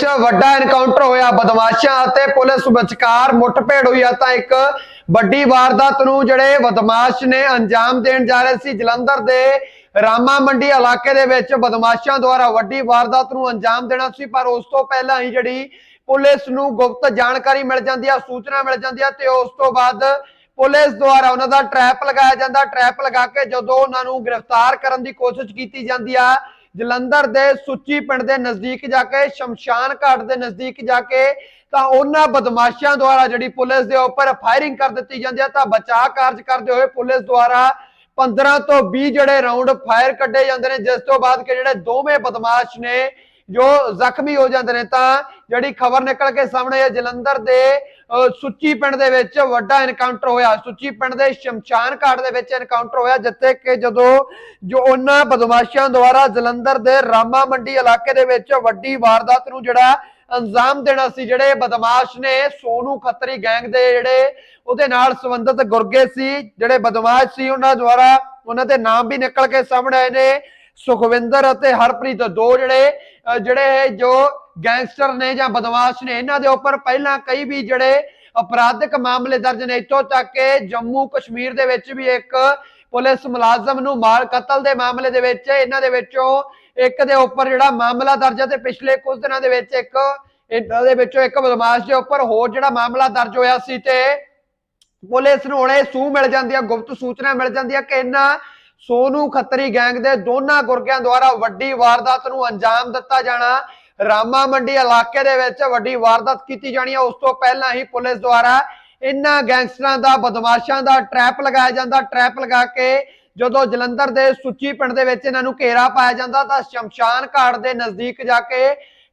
ਚ ਵੱਡਾ ਐਨਕਾਊਂਟਰ ਹੋਇਆ ਬਦਮਾਸ਼ਾਂ ਅਤੇ ਪੁਲਿਸ ਵਿਚਕਾਰ ਮੁੱਠਭੇੜ ਹੋਈ ਆ ਤਾਂ ਇੱਕ ਵੱਡੀ ਵਾਰਦਾਤ ਨੂੰ ਜਿਹੜੇ ਬਦਮਾਸ਼ ਨੇ ਅੰਜਾਮ ਦੇਣ ਜਾ ਰਹੇ ਸੀ। ਜਲੰਧਰ ਦੇ ਰਾਮਾ ਮੰਡੀ ਇਲਾਕੇ ਦੇ ਵਿੱਚ ਬਦਮਾਸ਼ਾਂ ਦੁਆਰਾ ਵੱਡੀ ਵਾਰਦਾਤ ਨੂੰ ਅੰਜਾਮ ਦੇਣਾ ਸੀ, ਪਰ ਉਸ ਤੋਂ ਪਹਿਲਾਂ ਹੀ ਜਿਹੜੀ ਪੁਲਿਸ ਨੂੰ ਗੁਪਤ ਜਾਣਕਾਰੀ ਮਿਲ ਜਾਂਦੀ ਆ, ਸੂਚਨਾ ਮਿਲ ਜਾਂਦੀ ਆ ਤੇ ਉਸ ਤੋਂ ਬਾਅਦ ਪੁਲਿਸ ਦੁਆਰਾ ਉਹਨਾਂ ਦਾ ਟ੍ਰੈਪ ਲਗਾਇਆ ਜਾਂਦਾ। ਟ੍ਰੈਪ ਲਗਾ ਕੇ ਜਦੋਂ ਉਹਨਾਂ ਨੂੰ ਗ੍ਰਿਫਤਾਰ ਕਰਨ ਦੀ ਕੋਸ਼ਿਸ਼ ਕੀਤੀ ਜਾਂਦੀ ਆ ਜਲੰਧਰ ਦੇ ਸੁੱਚੀ ਪਿੰਡ ਦੇ ਨਜ਼ਦੀਕ ਜਾ ਕੇ, ਸ਼ਮਸ਼ਾਨ ਘਾਟ ਦੇ ਨਜ਼ਦੀਕ ਜਾ ਕੇ, ਤਾਂ ਉਹਨਾਂ ਬਦਮਾਸ਼ਾਂ ਦੁਆਰਾ ਜਿਹੜੀ ਪੁਲਿਸ ਦੇ ਉੱਪਰ ਫਾਇਰਿੰਗ ਕਰ ਦਿੱਤੀ ਜਾਂਦੀ ਹੈ, ਤਾਂ ਬਚਾਅ ਕਾਰਜ ਕਰਦੇ ਹੋਏ ਪੁਲਿਸ ਦੁਆਰਾ 15 ਤੋਂ 20 ਜਿਹੜੇ ਰਾਉਂਡ ਫਾਇਰ ਕੱਢੇ ਜਾਂਦੇ ਨੇ, ਜਿਸ ਤੋਂ ਬਾਅਦ ਕਿ ਜਿਹੜੇ ਦੋਵੇਂ ਬਦਮਾਸ਼ ਨੇ ਜੋ ਜ਼ਖਮੀ ਹੋ ਜਾਂਦੇ ਨੇ ਤਾਂ ਜਿਹੜੀ ਖਬਰ ਨਿਕਲ ਕੇ ਸਾਹਮਣੇ ਹੈ ਜਲੰਧਰ ਦੇ ਅਹ, ਸੁੱਚੀ ਪਿੰਡ ਦੇ ਵਿੱਚ ਵੱਡਾ ਐਨਕਾਊਂਟਰ ਹੋਇਆ। ਸੁੱਚੀ ਪਿੰਡ ਦੇ ਸ਼ਮਸ਼ਾਨ ਘਾਟ ਦੇ ਵਿੱਚ ਐਨਕਾਊਂਟਰ ਹੋਇਆ ਜਿੱਥੇ ਕਿ ਜਦੋਂ ਜੋ ਉਹਨਾਂ ਬਦਮਾਸ਼ਾਂ ਦੁਆਰਾ ਜਲੰਧਰ ਦੇ ਰਾਮਾ ਮੰਡੀ ਇਲਾਕੇ ਦੇ ਵਿੱਚ ਵੱਡੀ ਵਾਰਦਾਤ ਨੂੰ ਜਿਹੜਾ ਅੰਜਾਮ ਦੇਣਾ ਸੀ ਜਿਹੜੇ ਬਦਮਾਸ਼ ਨੇ ਸੋਨੂ ਖੱਤਰੀ ਗੈਂਗ ਦੇ ਜਿਹੜੇ ਉਹਦੇ ਨਾਲ ਸੰਬੰਧਿਤ ਗੁਰਗੇ ਸੀ ਜਿਹੜੇ ਬਦਮਾਸ਼ ਸੀ ਉਹਨਾਂ ਦੁਆਰਾ ਉਹਨਾਂ ਦੇ ਨਾਮ ਵੀ ਨਿਕਲ ਕੇ ਸਾਹਮਣੇ ਆਏ ਨੇ। ਸੁਖਵਿੰਦਰ ਅਤੇ ਹਰਪ੍ਰੀਤ, ਦੋ ਜਿਹੜੇ ਜਿਹੜੇ ਜੋ ਗੈਂਗਸਟਰ ਨੇ ਜਾਂ ਬਦਮਾਸ਼ ਨੇ, ਇਹਨਾਂ ਦੇ ਉੱਪਰ ਪਹਿਲਾਂ ਕਈ ਵੀ ਜਿਹੜੇ ਅਪਰਾਧਿਕ ਮਾਮਲੇ ਦਰਜ ਨੇ, ਇੱਥੋਂ ਤੱਕ ਕਿ ਜੰਮੂ ਕਸ਼ਮੀਰ ਦੇ ਵਿੱਚ ਵੀ ਇੱਕ ਪੁਲਿਸ ਮੁਲਾਜ਼ਮ ਨੂੰ ਮਾਰ ਕਤਲ ਦੇ ਮਾਮਲੇ ਦੇ ਵਿੱਚ, ਇਹਨਾਂ ਦੇ ਵਿੱਚੋਂ ਇੱਕ ਦੇ ਉੱਪਰ ਜਿਹੜਾ ਮਾਮਲਾ ਦਰਜ ਹੈ ਤੇ ਪਿਛਲੇ ਕੁਝ ਦਿਨਾਂ ਦੇ ਵਿੱਚ ਇੱਕ, ਇਹਨਾਂ ਦੇ ਵਿੱਚੋਂ ਇੱਕ ਬਦਮਾਸ਼ ਦੇ ਉੱਪਰ ਹੋਰ ਜਿਹੜਾ ਮਾਮਲਾ ਦਰਜ ਹੋਇਆ ਸੀ ਤੇ ਪੁਲਿਸ ਨੂੰ ਹੁਣੇ ਸੂ ਮਿਲ ਜਾਂਦੀ ਹੈ ਗੁਪਤ ਸੂਚਨਾ ਮਿਲ ਜਾਂਦੀ ਹੈ ਕਿ ਇਹਨਾਂ ਸੋਨੂ ਖੱਤਰੀ ਗੈਂਗ ਦੇ ਦੋਨਾਂ ਗੁਰਗਿਆਂ ਦੁਆਰਾ ਵੱਡੀ ਵਾਰਦਾਤ ਨੂੰ ਅੰਜਾਮ ਦਿੱਤਾ ਜਾਣਾ, ਰਾਮਾ ਮੰਡੀ ਇਲਾਕੇ ਦੇ ਵਿੱਚ ਵੱਡੀ ਵਾਰਦਾਤ ਕੀਤੀ ਜਾਣੀ ਹੈ ਉਸ ਤੋਂ ਪਹਿਲਾਂ ਹੀ ਪੁਲਿਸ ਦੁਆਰਾ ਇਹਨਾਂ ਗੈਂਗਸਟਰਾਂ ਦਾ, ਬਦਮਾਸ਼ਾਂ ਦਾ ਟ੍ਰੈਪ ਲਗਾਇਆ ਜਾਂਦਾ। ਟ੍ਰੈਪ ਲਗਾ ਕੇ ਜਦੋਂ ਜਲੰਧਰ ਦੇ ਸੁੱਚੀ ਪਿੰਡ ਦੇ ਵਿੱਚ ਇਹਨਾਂ ਨੂੰ ਘੇਰਾ ਪਾਇਆ ਜਾਂਦਾ, ਤਾਂ ਸ਼ਮਸ਼ਾਨ ਘਾਟ ਦੇ ਨਜ਼ਦੀਕ ਜਾ ਕੇ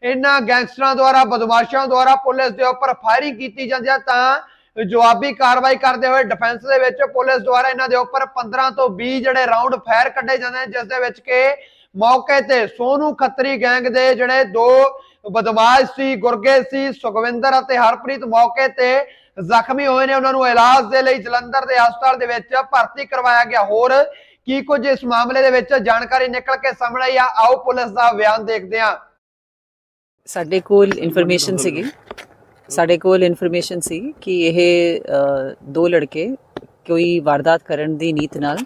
ਇਹਨਾਂ ਗੈਂਗਸਟਰਾਂ ਦੁਆਰਾ, ਬਦਮਾਸ਼ਾਂ ਦੁਆਰਾ ਪੁਲਿਸ ਦੇ ਉੱਪਰ ਫਾਇਰਿੰਗ ਕੀਤੀ ਜਾਂਦੀ ਹੈ ਤਾਂ ਜਵਾਬੀ ਕਾਰਵਾਈ ਕਰਦੇ ਹੋਏ ਡਿਫੈਂਸ ਦੇ ਵਿੱਚ ਪੁਲਿਸ ਦੁਆਰਾ ਇਹਨਾਂ ਦੇ ਉੱਪਰ 15 ਤੋਂ 20 ਜਿਹੜੇ ਰਾਉਂਡ ਫਾਇਰ ਕੱਢੇ ਜਾਂਦੇ ਨੇ, ਜਿਸ ਦੇ ਵਿੱਚ ਕਿ ਮੌਕੇ ਤੇ ਸੋਨੂ ਖੱਤਰੀ ਗੈਂਗ ਦੇ ਜਿਹੜੇ ਦੋ ਬਦਮਾਸ਼ ਸੀ, ਗੁਰਗੇ ਸੀ, ਸੁਖਵਿੰਦਰ ਅਤੇ ਹਰਪ੍ਰੀਤ ਮੌਕੇ ਤੇ ਜ਼ਖਮੀ ਹੋਏ ਨੇ। ਉਹਨਾਂ ਨੂੰ ਇਲਾਜ ਦੇ ਲਈ ਜਲੰਧਰ ਦੇ ਹਸਪਤਾਲ ਦੇ ਵਿੱਚ ਭਰਤੀ ਕਰਵਾਇਆ ਗਿਆ। ਹੋਰ ਕੀ ਕੁਝ ਇਸ ਮਾਮਲੇ ਦੇ ਵਿੱਚ ਜਾਣਕਾਰੀ ਨਿਕਲ ਕੇ ਸਾਹਮਣੇ ਆਈ ਆ? ਆਓ ਪੁਲਿਸ ਦਾ ਬਿਆਨ ਦੇਖਦੇ ਹਾਂ। ਸਾਡੇ ਕੋਲ ਇਨਫੋਰਮੇਸ਼ਨ ਸੀਗੀ। ਸਾਡੇ ਕੋਲ ਇਨਫੋਰਮੇਸ਼ਨ ਸੀ ਕਿ ਇਹ ਦੋ ਲੜਕੇ ਕੋਈ ਵਾਰਦਾਤ ਕਰਨ ਦੀ ਨੀਤ ਨਾਲ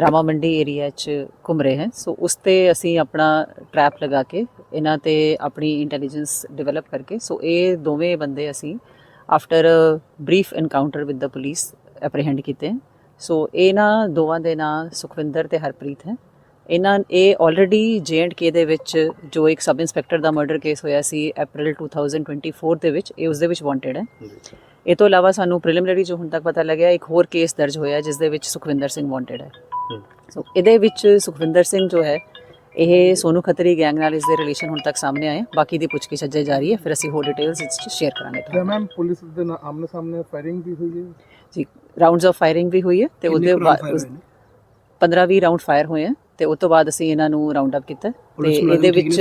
ਰਾਮਾ ਮੰਡੀ ਏਰੀਆ 'ਚ ਘੁੰਮ ਰਹੇ ਹਨ ਸੋ ਉਸ ਤੇ ਅਸੀਂ ਆਪਣਾ ਟ੍ਰੈਪ ਲਗਾ ਕੇ ਇਹਨਾਂ ਤੇ ਆਪਣੀ ਇੰਟੈਲੀਜੈਂਸ ਡਿਵੈਲਪ ਕਰਕੇ ਸੋ ਇਹ ਦੋਵੇਂ ਬੰਦੇ ਅਸੀਂ after brief encounter with the police apprehend ਕੀਤੇ ਹਨ। ਸੋ ਇਹਨਾਂ ਦੋਵਾਂ ਦੇ ਨਾਂ ਸੁਖਵਿੰਦਰ ਤੇ ਹਰਪ੍ਰੀਤ ਹੈ ਇਹਨਾਂ ਇਹ ਆਲਰੇਡੀ ਕੇ ਦੇ ਵਿੱਚ ਜੋ ਇੱਕ ਸਬ ਇੰਸਪੈਕਟਰ ਦਾ ਮਰਡਰ ਕੇਸ ਹੋਇਆ ਸੀ April 2024 ਦੇ ਵਿੱਚ ਇਹ ਉਸ ਦੇ ਵਿੱਚ ਵਾਂਟਡ ਹੈ। ਇਹ ਤੋਂ ਇਲਾਵਾ ਸਾਨੂੰ ਪ੍ਰੀਲਿਮਿਨਰੀ ਜੋ ਹੁਣ ਤੱਕ ਪਤਾ ਲੱਗਿਆ ਇੱਕ ਹੋਰ ਕੇਸ ਦਰਜ ਹੋਇਆ ਜਿਸ ਦੇ ਵਿੱਚ ਸੁਖਵਿੰਦਰ ਸਿੰਘ ਵਾਂਟਡ ਹੈ। ਸੋ ਇਹਦੇ ਵਿੱਚ ਸੁਖਵਿੰਦਰ ਸਿੰਘ ਜੋ ਹੈ ਇਹ ਸੋਨੂ ਖੱਤਰੀ ਗੈਂਗ ਨਾਲ ਇਸ ਦੇ ਰਿਲੇਸ਼ਨ ਹੁਣ ਤੱਕ ਸਾਹਮਣੇ ਆਏ ਬਾਕੀ ਦੀ ਪੁੱਛਗਿੱਛ ਅਜੇ ਜਾਰੀ ਹੈ। ਫਿਰ ਅਸੀਂ ਹੋਰ ਡਿਟੇਲਸ ਇਸ ਚ ਸ਼ੇਅਰ ਕਰਾਂਗੇ ਤੇ ਤੁਹਾਨੂੰ। ਮੈਮ ਪੁਲਿਸ ਦੇ ਨਾਲ ਆਮਨੇ ਸਾਹਮਣੇ ਫਾਇਰਿੰਗ ਵੀ ਹੋਈ ਹੈ? ਜੀ ਰਾਉਂਡਸ ਆਫ ਫਾਇਰਿੰਗ ਵੀ ਹੋਈ ਹੈ ਤੇ ਉਹਦੇ ਬਾਅਦ 15-20 ਰਾਉਂਡ ਫਾਇਰ ਹੋਏ ਆ। ਤੇ ਉਸ ਤੋਂ ਬਾਅਦ ਅਸੀਂ ਇਹਨਾਂ ਨੂੰ ਰਾਉਂਡ ਅਪ ਕੀਤਾ ਤੇ ਇਹਦੇ ਵਿੱਚ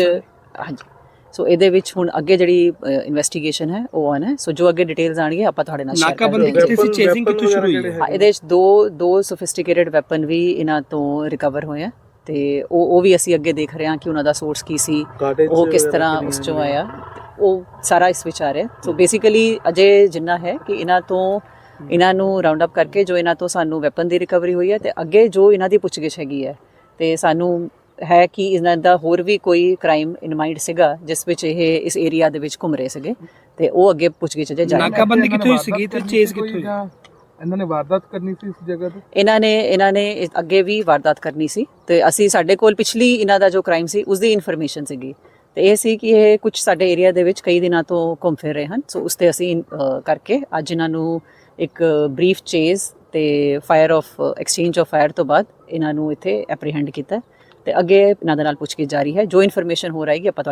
ਹਾਂਜੀ। ਸੋ ਇਹਦੇ ਵਿੱਚ ਹੁਣ ਅੱਗੇ ਜਿਹੜੀ ਇਨਵੈਸਟੀਗੇਸ਼ਨ ਹੈ ਉਹ ਆਨ ਹੈ। ਸੋ ਜੋ ਅੱਗੇ ਡਿਟੇਲਸ ਆਣਗੇ ਆਪਾਂ ਤੁਹਾਡੇ ਨਾਲ ਸ਼ੇਅਰ ਨਾਕਾਬੰਦੀ ਕਰਾਂਗੇ ਕੀਤੀ ਸੀ ਚੇਸਿੰਗ ਕਿੱਥੋਂ ਸ਼ੁਰੂ ਹੋਈ ਹੈ? ਹਾਂ, ਇਹਦੇ ਵਿੱਚ ਦੋ ਦੋ ਸੋਫਿਸਟੀਕੇਟਿਡ ਵੈਪਨ ਵੀ ਇਹਨਾਂ ਤੋਂ ਰਿਕਵਰ ਹੋਏ ਆ। ਤੇ ਉਹ ਉਹ ਵੀ ਅਸੀਂ ਅੱਗੇ ਦੇਖ ਰਹੇ ਹਾਂ ਕਿ ਉਹਨਾਂ ਦਾ ਸੋਰਸ ਕੀ ਸੀ ਉਹ ਕਿਸ ਤਰ੍ਹਾਂ ਉਸ ਚੋਂ ਆਇਆ। ਉਹ ਸਾਰਾ ਇਸ ਵਿੱਚ ਆ ਰਿਹਾ। ਸੋ ਬੇਸਿਕਲੀ ਅਜੇ ਜਿੰਨਾ ਹੈ ਕਿ ਇਹਨਾਂ ਤੋਂ ਇਹਨਾਂ ਨੂੰ ਰਾਉਂਡ ਅਪ ਕਰਕੇ ਜੋ ਇਹਨਾਂ ਤੋਂ ਸਾਨੂੰ ਵੈਪਨ ਦੀ ਰਿਕਵਰੀ ਹੋਈ ਹੈ ਤੇ ਅੱਗੇ ਜੋ ਇਹਨਾਂ ਦੀ ਪੁੱਛਗਿੱਛ ਹੈਗੀ ਹੈ ਤੇ ਸਾਨੂੰ ਹੈ ਕਿ ਇਹਨਾਂ ਦਾ ਹੋਰ ਵੀ ਕੋਈ ਕ੍ਰਾਈਮ ਇਨ ਮਾਈਂਡ ਸੀਗਾ ਜਿਸ ਵਿੱਚ ਇਹ ਇਸ ਏਰੀਆ ਦੇ ਵਿੱਚ ਘੁੰਮ ਰਹੇ ਸੀਗੇ ਤੇ ਉਹ ਅੱਗੇ ਪੁੱਛਗਿੱਛ ਜਾਰੀ ਹੈ। ਨਾਕਾਬੰਦੀ ਕਿੱਥੋਂ ਹੋਈ ਸੀਗੀ ਤੇ ਚੇਸ ਕਿੱਥੋਂ ਹੋਈ? ਜਾਂ ਇਹਨਾਂ ਨੇ ਵਾਰਦਾਤ ਕਰਨੀ ਸੀ ਇਸ ਜਗ੍ਹਾ ਤੇ? ਇਹਨਾਂ ਨੇ ਇਹਨਾਂ ਨੇ ਅੱਗੇ ਵੀ ਵਾਰਦਾਤ ਕਰਨੀ ਸੀ ਤੇ ਅਸੀਂ ਸਾਡੇ ਕੋਲ ਪਿਛਲੀ ਇਹਨਾਂ ਦਾ ਜੋ ਕ੍ਰਾਈਮ ਸੀ ਉਸ ਦੀ ਇਨਫੋਰਮੇਸ਼ਨ ਸੀਗੀ। ਤੇ ਇਹ ਸੀ ਕਿ ਇਹ ਕੁਝ ਸਾਡੇ ਏਰੀਆ ਦੇ ਵਿੱਚ ਕਈ ਦਿਨਾਂ ਤੋਂ ਘੁੰਮ ਫਿਰ ਰਹੇ ਹਨ। ਸੋ ਉਸ ਤੇ ਅਸੀਂ ਕਰਕੇ ਅੱਜ ਇਹਨਾਂ ਨੂੰ ਇੱਕ ਬਰੀਫ ਚੇਜ਼ ਤੇ fire of exchange of fire ਤੋਂ ਬਾਅਦ ਇਹਨਾਂ ਨੂੰ ਇੱਥੇ ਐਪਰੀਹੈਂਡ ਕੀਤਾ ਤੇ ਅੱਗੇ ਇਹਨਾਂ ਦੇ ਨਾਲ ਪੁੱਛਗਿੱਛ ਜਾਰੀ ਹੈ। ਜੋ ਇਨਫੋਰਮੇਸ਼ਨ ਹੋ ਰਹੀ ਹੈ ਆਪਾਂ